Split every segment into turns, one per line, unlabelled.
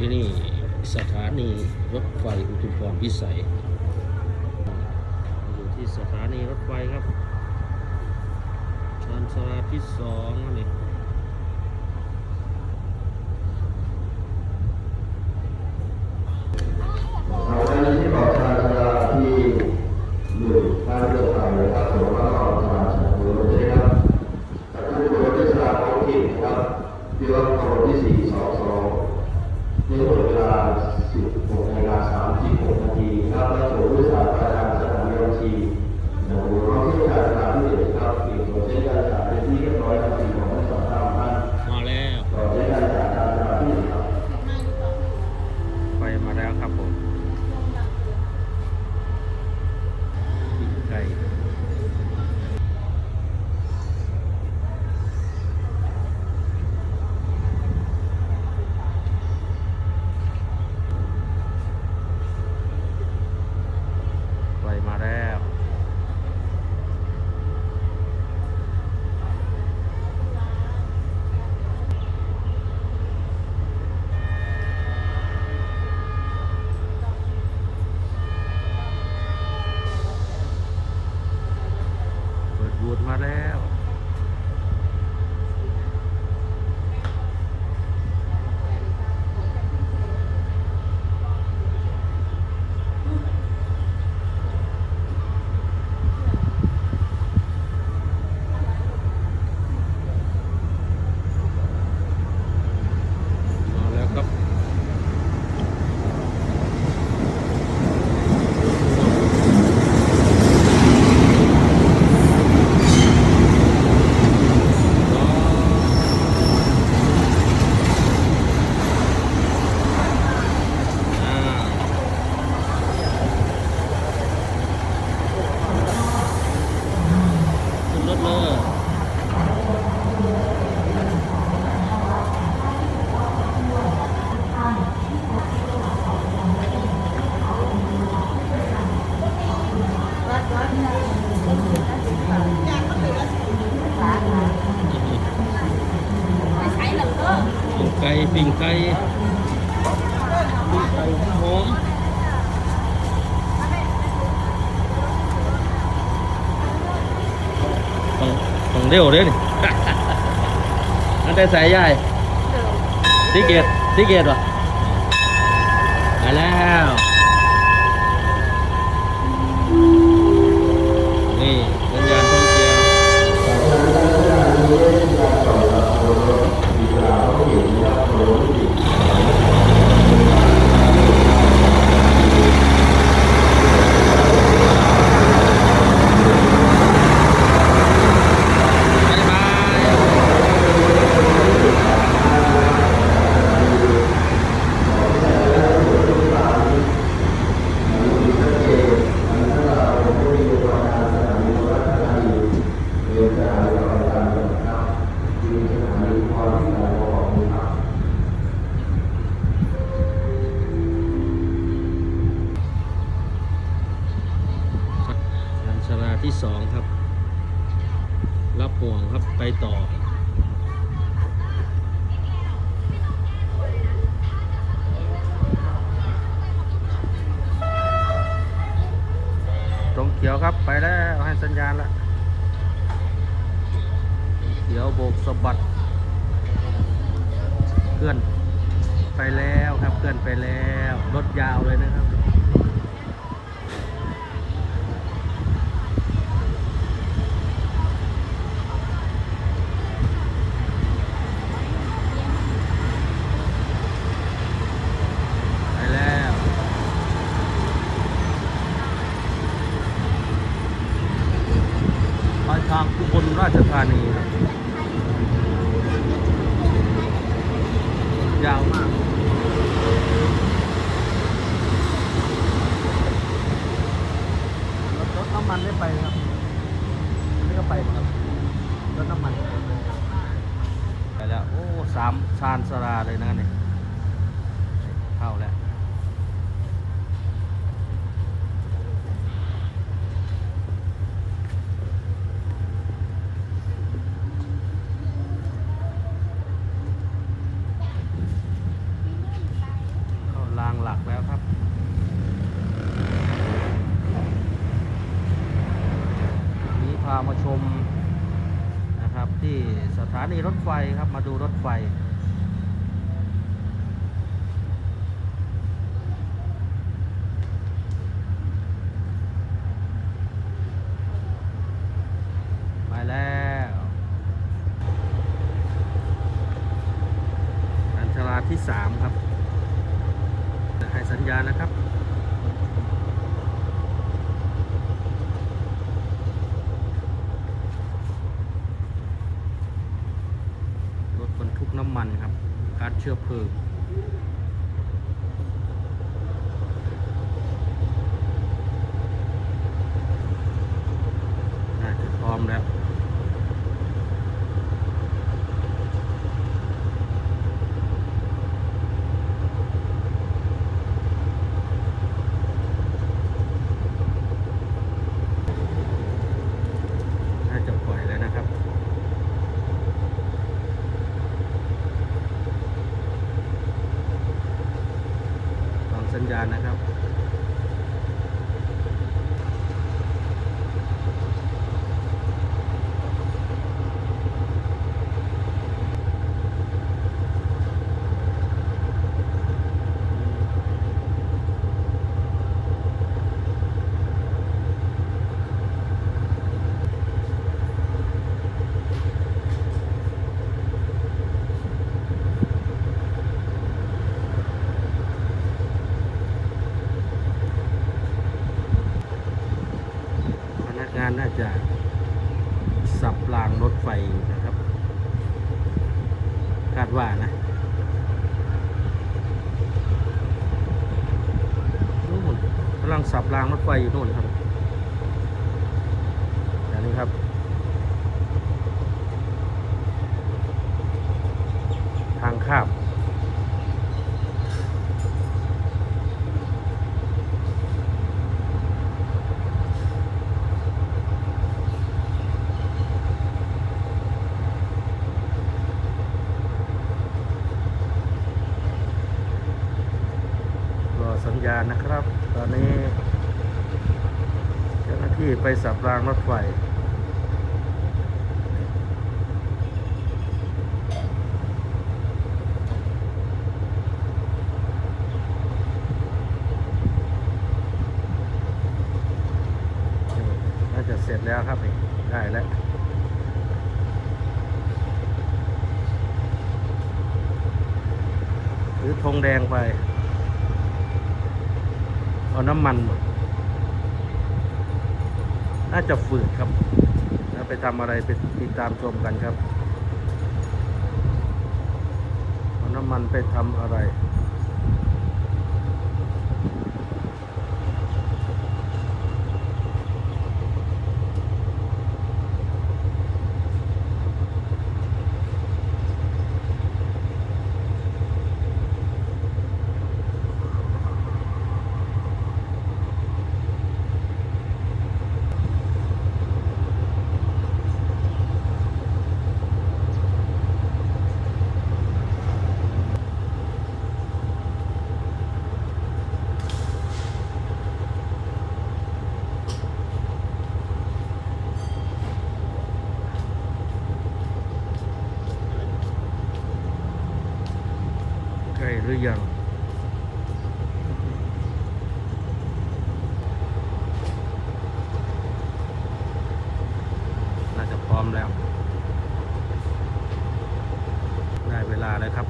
ที่นี่สถานีรถไฟอุทุมพรพิสัย อยู่ที่สถานีรถไฟครับชานชาลาที่สองนี่
ปิ้ง
ไก่ปิ้งไก่หอมต้องต้องเร็วเด้นี่ อันได้ใส่ใหญ่ทิเกตทิเกตวะมาแล้ว นี่สัญญาณท่องเที่ยวบ๊ายบายยันชลา ที่สองครับ รับห่วงครับไปต่อ ตรงเขียวครับไปแล้วให้สัญญาณแล้วเขียวโบกสะบัดเคลื่อนไปแล้วครับเคลื่อนไปแล้ว รถยาวเลยนะครับ ไปแล้วปลาย ทางอุบลราชธานีครับ ยาวมากรถน้ำมันได้ไปครับนนี่ก็ไปครับรถน้ำมันไปแล้ว โอ้สามชานสราเลยนะเนี่ยเข้าแล้ว กแล้วครับ นี้พามาชมนะครับ ที่สถานีรถไฟครับมาดูรถไฟ ไปแล้วอันชลาที่สามครับให้สัญญาณนะครับ รถบรรทุกน้ำ มันครับการเชื้อเพลิง น่าจะพร้อมแล้ว น่าจะปล่อยแล้วนะครับ ฟังสัญญาณนะครับ พ น่าจะสับรางรถไฟนะครับ คาดว่านะนู่นกำลังสับรางรถไฟอยู่นู่นครับอย่างนี้ครับ ทางข้าม รอ สัญญาณนะครับ ตอนนี้เจ้าหน้าที่ไปสับรางรถไฟน่าจะเสร็จแล้วครับได้แล้วหรือธงแดงไป เอาน้ำมัน น่าจะฝืดครับแล้วไปทำอะไรไปติดตามชมกันครับ เอาน้ำมันไปทำอะไร แล้ว ได้เวลาแล้วครับ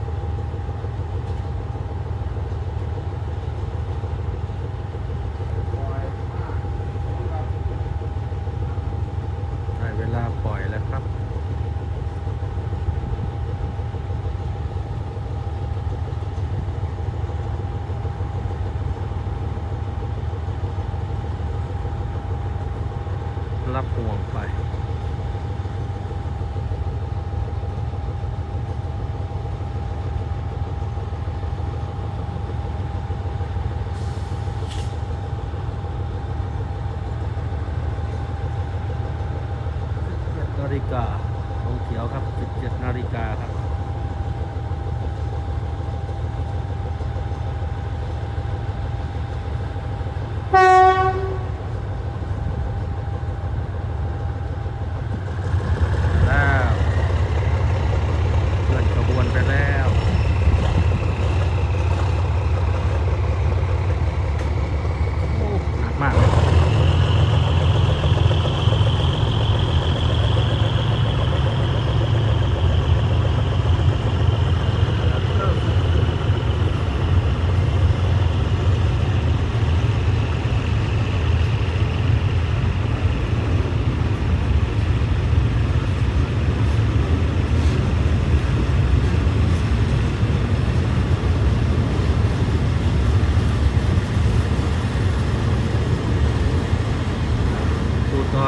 ได้เวลาปล่อยแล้วครับ รับห่วงไป 17นาฬิกาธ งเขียวครับ 17 นาฬิกาครับ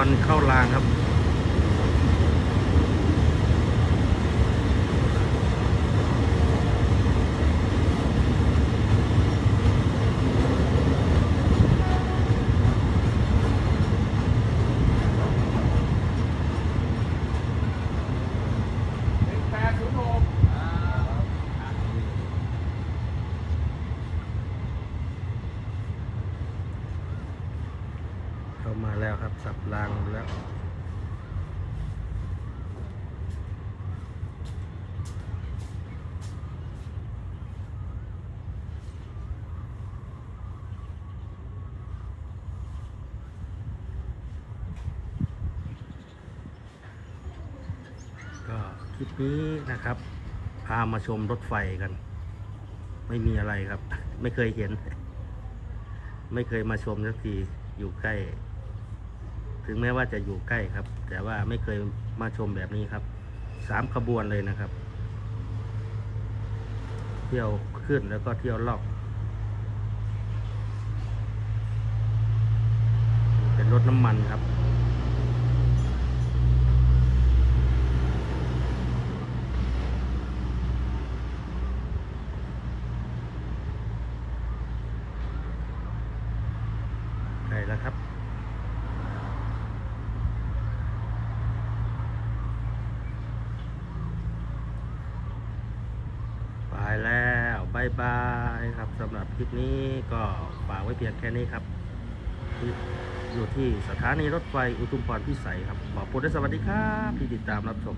รเข้ารางครับ
แปดศูนย์หก
เข้ามาแล้วครับ สับรางแล้ว ก็คลิ ปนี้นะครับ พามาชมรถไฟกัน ไม่มีอะไรครับ ไม่เคยเห็น ไม่เคยมาชมสักทีอยู่ใกล้ ถึงแม้ว่าจะอยู่ใกล้ครับ แต่ว่าไม่เคยมาชมแบบนี้ครับสามขบวนเลยนะครับ เที่ยวขึ้นแล้วก็เที่ยวลอกเป็นรถน้ำมันครับ ล้วครับ ไปแล้วบายบายครับสำหรับคลิปนี้ก็ฝากไว้เพียงแค่นี้ครับ อยู่ที่สถานีรถไฟอุทุมพรพิสัยครับขอบคุณและสวัสดีครับ ที่ติดตามรับชม